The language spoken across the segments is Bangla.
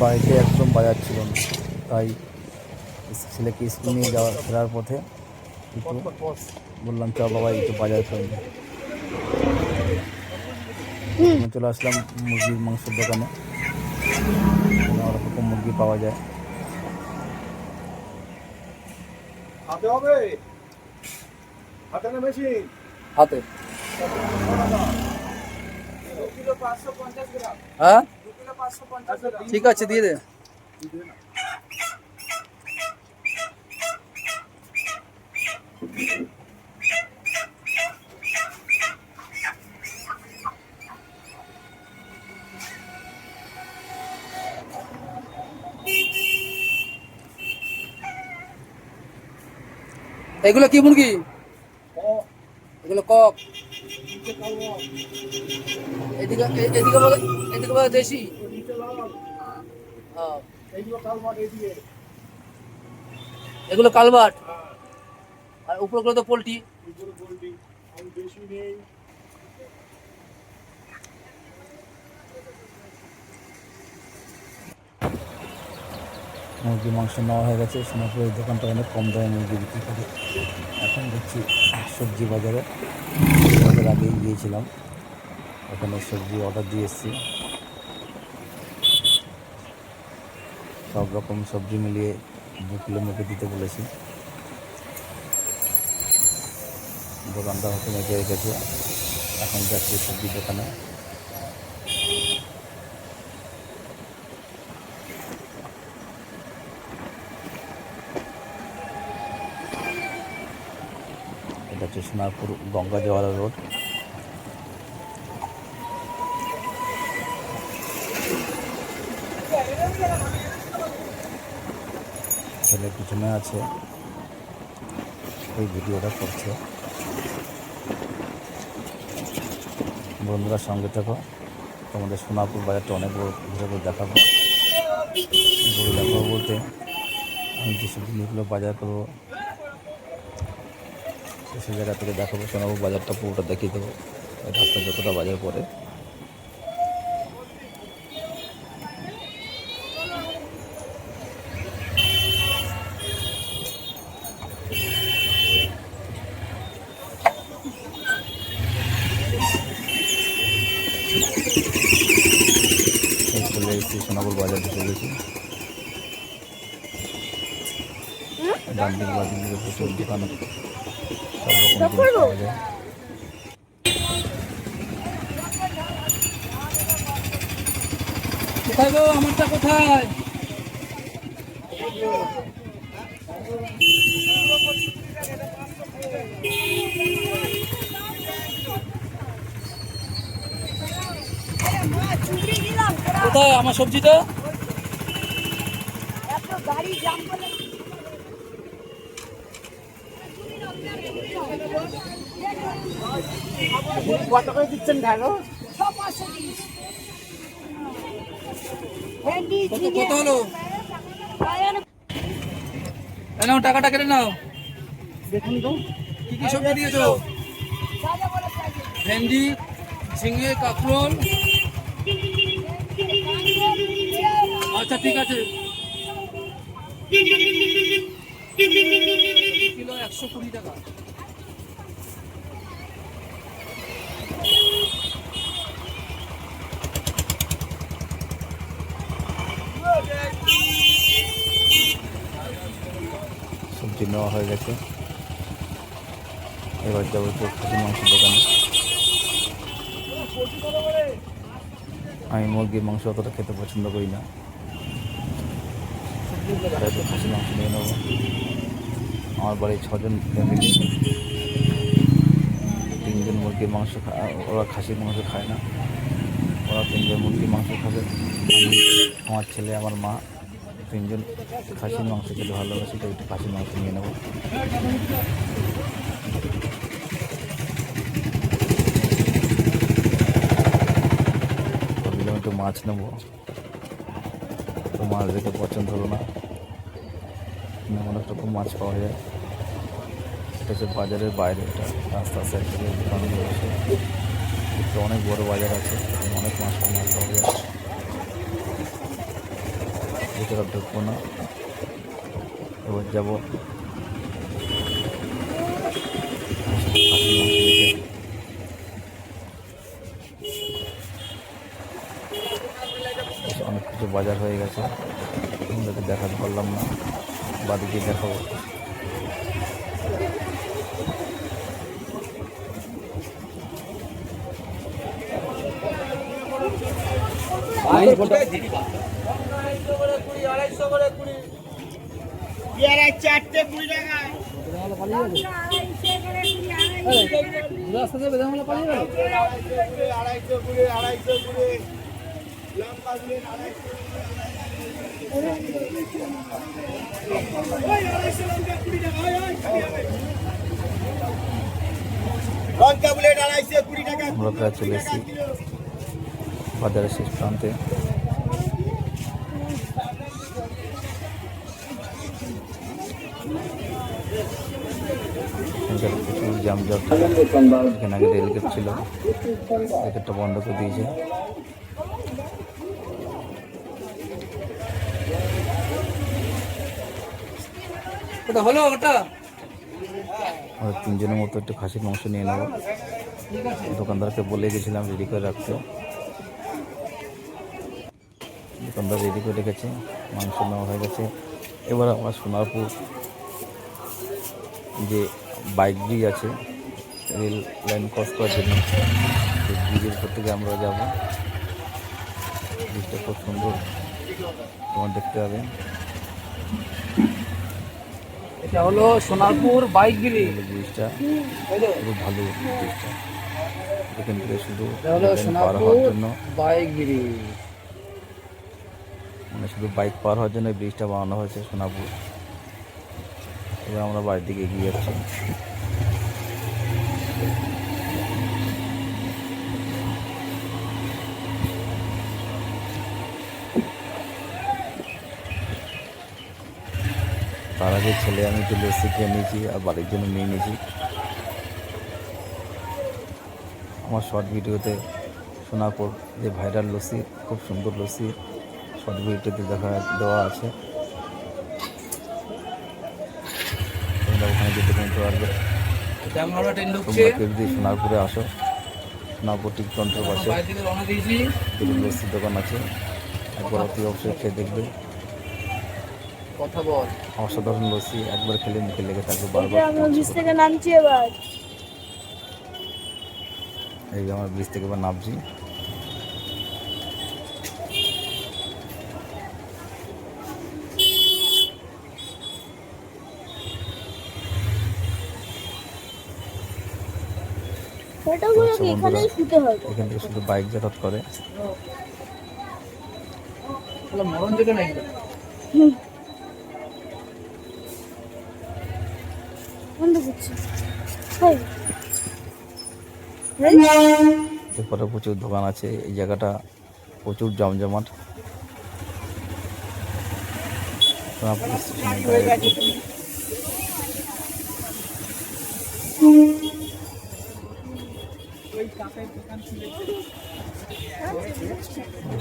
বাড়িতে একদম বাজার ছিল না। তাই ছেলেকে স্কুল নিয়ে যাওয়ার ফেরার পথে একটু বললাম চ বাবা একটু বাজার করে নি। চলে আসলাম মুরগির মাংসের দোকানে। অনেক রকম মুরগি পাওয়া যায়। হাতে হবে। হাতে না মেশিন হাতে। হ্যাঁ? দু কিলো পাঁচশো পঞ্চাশ গ্রাম ঠিক আছে দিয়ে দে এগুলো কি মুরগি এগুলো কক এদিকে এ- এদিকে বলে এদিকে বলে দেশি এগুলো কালভার্ট। আর উপরগুলো তো পোলট্রি। মুরগির মাংস নেওয়া হয়ে গেছে। সোনাপুরের দোকানটা অনেক কম দামে মুরগি বিক্রি করে। এখন দেখছি সবজি বাজার। আগেই গিয়েছিলাম। ওখানে সবজি অর্ডার দিয়ে এসেছি। সব রকম সবজি মিলিয়ে দু কিলো মেপে দিতে বলেছি। দোকানটা হয়তো মেপে রেখেছে। এখন যাচ্ছি সবজি দোকানে। এটা হচ্ছে সোনারপুর গঙ্গা জওয়ারা রোড। ছেলে পিছনে আছে। এই ভিডিওটা করছে। বন্ধুরা সঙ্গে থাকো। তোমাদের সোনাপুর বাজারটা অনেক বড় ঘুরে দেখাবো। ঘুরে দেখাবো বলতে, আমি যেসব জিনিসগুলো বাজার করব সেই জায়গা থেকে দেখাবো। সোনারপুর বাজারটা পুরোটা দেখিয়ে দেবো। রাস্তা যতটা বাজার পড়ে। ডান দিক বাম দিকে প্রচুর দোকান সব রকম পাওয়া যায় কোথায় গো আমারটা কোথায় কোথায় আমার সবজিটা কত করে দিচ্ছেন ঢালো কত কত হলো? নাও টাকাটা কেটে নাও। দেখুন তো। কি কি সবজি দিয়েছ? ভেন্ডি ঝিঙে কাঁকরোল। আচ্ছা ঠিক আছে। কিলো একশো কুড়ি টাকা। সবজি নেওয়া হয়ে গেছে। এবার যাব খাসি মাংসের দোকানে। আমি মুরগির মাংস অতটা খেতে পছন্দ করি না। খাসি মাংস নিয়ে নেব। আমার বাড়ির ছজন ফ্যামিলি তিনজন মুরগির মাংস ওরা খাসির মাংস খায় না। ওরা তিনজন মুরগির মাংস খাবে। আমি, আমার ছেলে আমার মা। তিনজন খাসির মাংস খেতে ভালোবাসি, তো একটু খাসির মাংস নিয়ে নেব। ভাবলাম একটু মাছ নেব। তো মাছ দেখে পছন্দ হলো না। অনেক রকম মাছ পাওয়া যায়। এটা বাজারের বাইরে, এটা রাস্তা সাইড থেকে দোকানগুলো বসে অনেক বড় বাজার আছে, অনেক মাছ মাছ পাওয়া যায়। ভিতরে ঢুকবো না। এবার যাব। অনেক কিছু বাজার হয়ে গেছে। তোমাদেরকে দেখাতে পারলাম না। বাদিকে দেখাবো। পেয়ারা চারটে কুড়ি টাকা। আড়াইশো কুড়ি আড়াইশো কুড়ি আড়াইশো আমরা প্রায় চলে এসেছি। বাজারের শেষ প্রান্তে। এখানে প্রচুর জ্যাম জট এখানে আগে রেলগেট ছিল। রেলগেটটা বন্ধ করে দিয়েছে। ওটা হলো ওটা? আমরা তিনজনের মতো একটু খাসির মাংস নিয়ে নেব। দোকানদারকে বলে গেছিলাম রেডি করে রাখতে। দোকানদার রেডি করে রেখেছে। মাংস নেওয়া হয়ে গেছে। এবার আমার সোনারপুর যে বাইক ব্রিজ আছে রেল লাইন ক্রস করার জন্য। সেই ব্রিজের উপর থেকে আমরা যাব। ব্রিজটা খুব সুন্দর। তোমার দেখতে হবে। এটা হলো সোনারপুর বাইক গিরি। ব্রিজটা খুব ভালো ব্রিজটা। এখান থেকে শুধু পার হওয়ার জন্য। বাইক গিরি। মানে শুধু বাইক পার হওয়ার জন্য ব্রিজটা বানানো হয়েছে সোনাপুর এবার আমরা বাড়ির দিকে এগিয়ে যাচ্ছি। তার আগে ছেলে আমি লস্যি খেয়ে নিয়েছি আর বাড়ির জন্য নিয়ে নিয়েছি। আমার শর্ট ভিডিওতে সোনাপুর যে ভাইরাল লস্যি, খুব সুন্দর লস্যি শর্ট ভিডিওতে দেখা দেওয়া আছে তোমরা ওখানে যেতে কিনতে পারবে। যদি সোনারপুরে আসো। সোনারপুর টিকটন্ত্রের পাশে। লস্যির দোকান আছে। একবার অতি অবশ্যই খেয়ে দেখবে। কথা বল। অসাধারণ লস্যি একবার খেলে মুখে লেগে থাকবে বারবার। ব্রিজ থেকে নামছি এবার। এই যে আমার ব্রিজ থেকে এবার নামছি। বন্ধুরা। এখান থেকে শুধু বাইক যাতায়াত করে। এরপরে প্রচুর দোকান আছে। এই জায়গাটা প্রচুর জমজমাট। সোনাপুর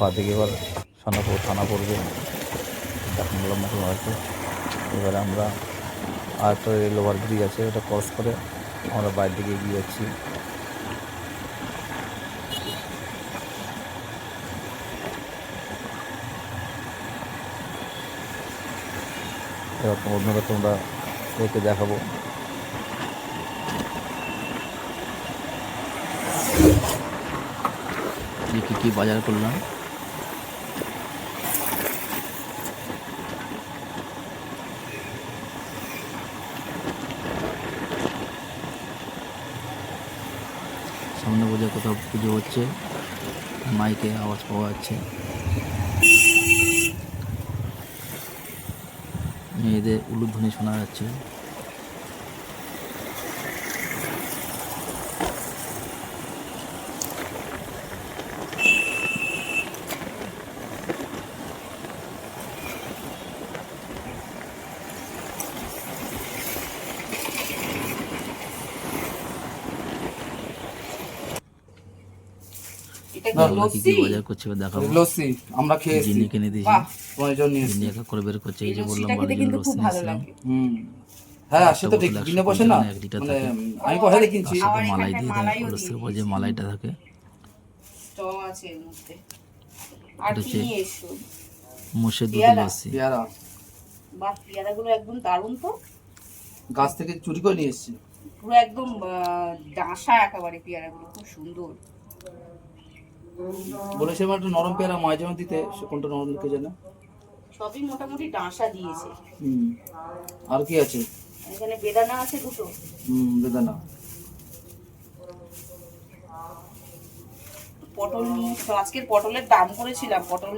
বাদিকে এবার সোনাপুর থানা পড়বে বললাম মতো হয়তো। এবারে আমরা আর একটা রেল ওভার ব্রিজ আছে, ওটা ক্রস করে আমরা বাইরের দিকে এগিয়ে যাচ্ছি। এরকম অন্যরা তোমরা একে দেখাবো। কি বাজার করলাম? সামনে বোঝা কোথাও পুজো হচ্ছে। মাইকে আওয়াজ পাওয়া যাচ্ছে। মেয়েদের উলুধ্বনি শোনা যাচ্ছে। কি কি বাজার করছে এবার দেখাবো। লস্যি আমরা খেয়েছি। জিনি কিনে দিয়েছি। তোমার জন্য জিনি এক এক করে বের করছে এই যে বললাম লস্যিটা খেতে বাড়ির জন্য কিন্তু খুব ভালো লাগে। হুম হ্যাঁ সে তো ঠিক কিনে বসে না? পঞ্চান্ন এক লিটার মানে থাকে। আমি পয়সা কিনছি। তার সাথে আবার মালাই দিয়ে দেয় লস্যির উপর যে মালাইটা থাকে। স্ট্রং আছে এর মধ্যে। আর কি নিয়ে এসছো মোষের দুধের লস্যি। পেয়ারা। বা পেয়ারাগুলো একদম দারুণ তো। গাছ থেকে চুরি করে নিয়ে এসেছি। পুরো একদম ডাঁসা একেবারে পেয়ারাগুলো খুব সুন্দর। বলেছিলাম একটা নরম পেয়ারা মায়ের জন্য দিতে সে কোনটা নরম কে জানে? সবই মোটামুটি ডাঁসা দিয়েছে। হুম। আর কি আছে? এখানে বেদানা আছে দুটো। হুম বেদানা। পটল আজকের পটলের দাম করেছিলাম পটল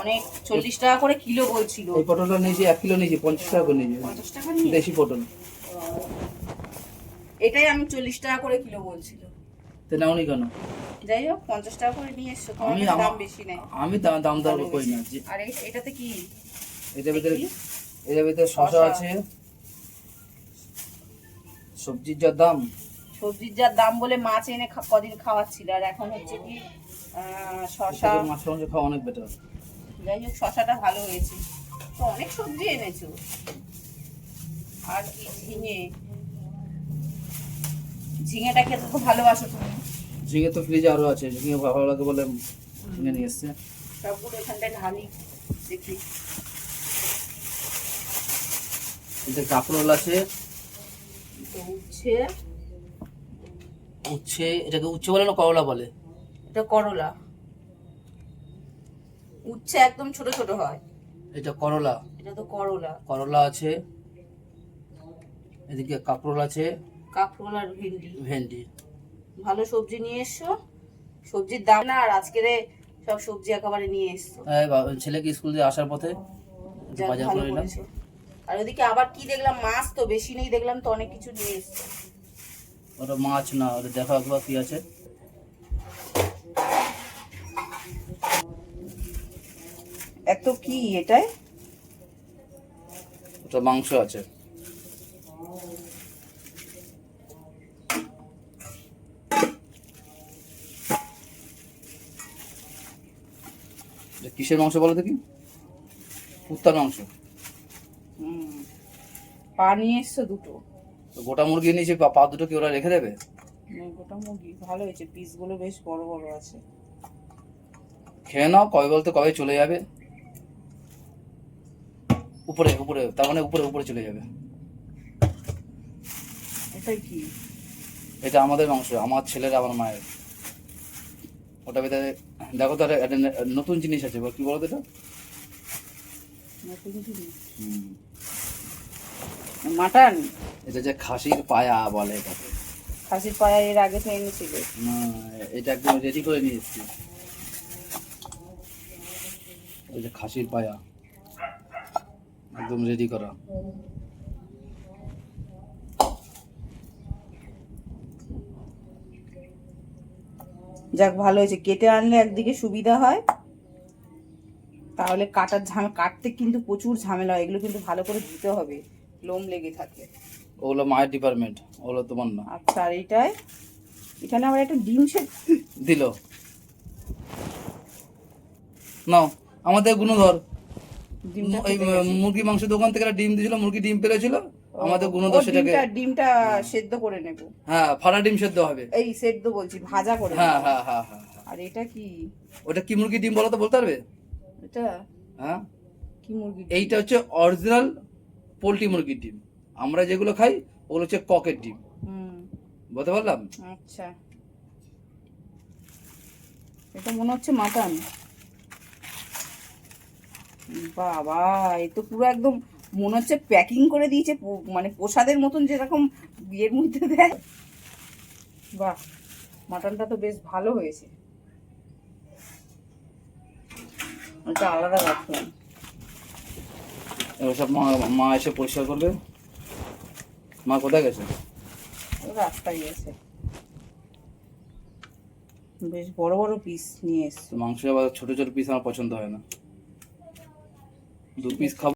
অনেক চল্লিশ টাকা করে কিলো বলছিল। এই পটলটা নিয়েছি এক কিলো নিয়েছি পঞ্চাশ টাকা করে নিয়েছি। পঞ্চাশ টাকা দেশি পটল। এটাই আমি চল্লিশ টাকা করে কিলো বলছিল। তো নাওনি কেন? যাই হোক পঞ্চাশ টাকা করে নিয়ে এসছো আমি দাম বেশি নেয় আমি দাম দাম দর করি না আর এটাতে কি? এটার ভিতরে। এটার ভিতরে শশা আছে। সবজির যা দাম। সবজির যা দাম বলে মাছ এনে কদিন খাওয়াচ্ছিল আর এখন হচ্ছে কি শশা। মাছ মাংস খাওয়া অনেক বেটার যাই হোক শশাটা ভালো হয়েছে। তো অনেক সবজি এনেছো। আর কি ঝিঙে। ঝিঙেটা খেতে খুব ভালোবাসো তুমি। ঝিঙে তো ফ্রিজে আরও আছে ঝিঙে ভালো লাগে বলে ঝিঙে নিয়ে এসছে। সবগুলো এখানটায় ঢালি দেখি। এতে কাঁকরোল আছে। উচ্ছে। উচ্ছে এটাকে উচ্ছে বলে না করলা বলে? এটা করলা। উচ্ছে একদম ছোট ছোট হয়। এটা করলা। এটা তো করলা। করলা আছে। এদিকে কাঁকরোল আছে। কাঁকরোল আর ভেন্ডি। ভেন্ডি। ভালো সবজি নিয়ে এসছো সবজির দাম না আর আজকেরে সব সবজি একেবারে নিয়ে এসছো এই বা- ছেলেকে স্কুল দিয়ে আসার পথে বাজার করে নিলাম। আর ওদিকে আবার কি দেখলাম? মাছ তো বেশি নেই দেখলাম তো অনেক কিছু নিয়ে এসছো। ওটা মাছ না ওটা দেখো একবার কি আছে। এত কি এটাই ওটা মাংস আছে। এটা কিসের মাংস বলো দেখি? কুত্তার মাংস। পা নিয়ে এসছো দুটো। তো গোটা মুরগি নিয়েছি পা দুটো কি ওরা রেখে দেবে? গোটা মুরগি ভালো হয়েছে পিসগুলো বেশ বড় বড় আছে। খেয়ে নাও কবে বলতে কবে চলে যাবে? উপরে উপরে তার মানে উপরে উপরে চলে যাবে। এটাই কি? এটা আমাদের মাংস আমার ছেলের আমার মায়ের। ওটা ভিতরে দেখো তো একটা নতুন জিনিস আছে কি বলো তো এটা। মাটন? এটা যে খাসির পায়া বলে এটাকে। খাসির পায়া এর আগে তো এনেছিলে এটা একদম রেডি করে নিয়ে এসেছি। ওই যে খাসির পায়া। একদম রেডি করা। যাক ভালো হয়েছে। কেটে আনলে একদিকে সুবিধা হয়। তাহলে কাটার ঝামেলা কাটতে কিন্তু প্রচুর ঝামেলা হয়। এগুলো কিন্তু ভালো করে ধুতে হবে। লোম লেগে থাকে। ওগুলো মায়ের ডিপার্টমেন্ট ওগুলো তোমার না। আচ্ছা আর এইটায় এখানে আবার একটা ডিম সে দিল। নাও আমাদের গুণধর। মুরগি মাংস দোকান থেকে একটা ডিম দিয়েছিল। মুরগি ডিম পেরেছিল। আমাদের ও, গুণধর ও, ডিমটা সেদ্ধ করে নেব। হ্যাঁ ফাড়া ডিম সেদ্ধ হবে। এই সেদ্ধ বলছি ভাজা করে হ্যাঁ হ্যাঁ হ্যাঁ হ্যাঁ। আর এটা কি? ওটা কি মুরগি ডিম বলো তো বলতে পারবে? এটা হ্যাঁ। কি মুরগি এইটা হচ্ছে অরিজিনাল পোলট্রি মুরগির ডিম। আমরা যেগুলো খাই ওগুলো হচ্ছে ককের ডিম। হুম। বলতে পারলাম? আচ্ছা। এটা মনে হচ্ছে মাটন। বাবা এ তো পুরো একদম মনে হচ্ছে প্যাকিং করে দিয়েছে মানে প্রসাদের মতন যেরকম বিয়ের মধ্যে দেয়। বাহ মাটনটা তো বেশ ভালো হয়েছে। ওটা আলাদা রাখলাম। এবার সব মা মা এসে পরিষ্কার করবে। মা কোথায় গেছে? রাস্তায় গেছে। বেশ বড় বড় পিস নিয়ে এসছে। মাংস আবার ছোট ছোট পিস আমার পছন্দ হয় না। দু পিস খাব।